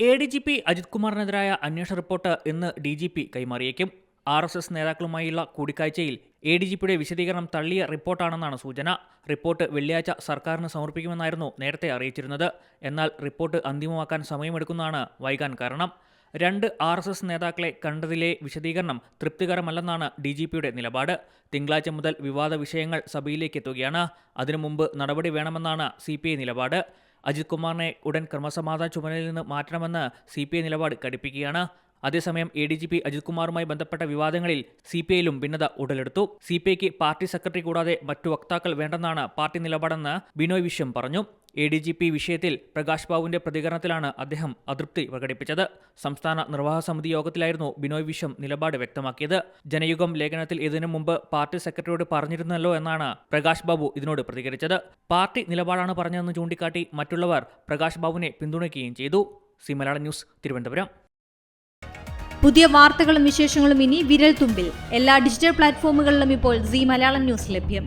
A D G P Ajith കുമാറിനെതിരായ അന്വേഷണ report ഇന്ന് D G P കൈമാറിയേക്കും. ആർ എസ് എസ് നേതാക്കളുമായുള്ള കൂടിക്കാഴ്ചയിൽ എ ഡി ജി പിയുടെ വിശദീകരണം തള്ളിയ റിപ്പോർട്ടാണെന്നാണ് സൂചന. റിപ്പോർട്ട് വെള്ളിയാഴ്ച സർക്കാരിന് സമർപ്പിക്കുമെന്നായിരുന്നു നേരത്തെ അറിയിച്ചിരുന്നത്. എന്നാൽ റിപ്പോർട്ട് അന്തിമമാക്കാൻ സമയമെടുക്കുന്നതാണ് വൈകാൻ കാരണം. രണ്ട് ആർ എസ് എസ് നേതാക്കളെ കണ്ടതിലെ വിശദീകരണം തൃപ്തികരമല്ലെന്നാണ് ഡി ജി പിയുടെ നിലപാട്. തിങ്കളാഴ്ച മുതൽ വിവാദ വിഷയങ്ങൾ സഭയിലേക്ക് എത്തുകയാണ്. അതിനു മുമ്പ് നടപടി വേണമെന്നാണ് സി പി ഐ നിലപാട്. അജിത് കുമാറിനെ ഉടൻ ക്രമസമാധാന ചുമതലയിൽ നിന്ന് മാറ്റണമെന്ന് സി പി ഐ നിലപാട് കടുപ്പിക്കുകയാണ് അതേസമയം A D G P Ajith കുമാറുമായി ബന്ധപ്പെട്ട വിവാദങ്ങളിൽ സി പി ഐയിലും ഭിന്നത ഉടലെടുത്തു. സി പി ഐക്ക് പാർട്ടി സെക്രട്ടറി കൂടാതെ മറ്റു വക്താക്കൾ വേണ്ടെന്നാണ് പാർട്ടി നിലപാടെന്ന് ബിനോയ് വിശ്വം പറഞ്ഞു. എ ഡി ജി പി വിഷയത്തിൽ പ്രകാശ് ബാബുവിന്റെ പ്രതികരണത്തിലാണ് അദ്ദേഹം അതൃപ്തി പ്രകടിപ്പിച്ചത്. സംസ്ഥാന നിർവാഹക സമിതി യോഗത്തിലായിരുന്നു ബിനോയ് വിശ്വം നിലപാട് വ്യക്തമാക്കിയത്. ജനയുഗം ലേഖനത്തിൽ ഇതിനു മുമ്പ് പാർട്ടി സെക്രട്ടറിയോട് പറഞ്ഞിരുന്നല്ലോ എന്നാണ് പ്രകാശ് ബാബു ഇതിനോട് പ്രതികരിച്ചത്. പാർട്ടി നിലപാടാണ് പറഞ്ഞതെന്ന് ചൂണ്ടിക്കാട്ടി മറ്റുള്ളവർ പ്രകാശ് ബാബുവിനെ പിന്തുണയ്ക്കുകയും ചെയ്തു. C Malayalam news Thiruvananthapuram. പുതിയ വാർത്തകളും വിശേഷങ്ങളും ഇനി വിരൽ തുമ്പിൽ എല്ലാ ഡിജിറ്റൽ പ്ലാറ്റ്ഫോമുകളിലും ഇപ്പോൾ സി മലയാളം ന്യൂസ് ലഭ്യം.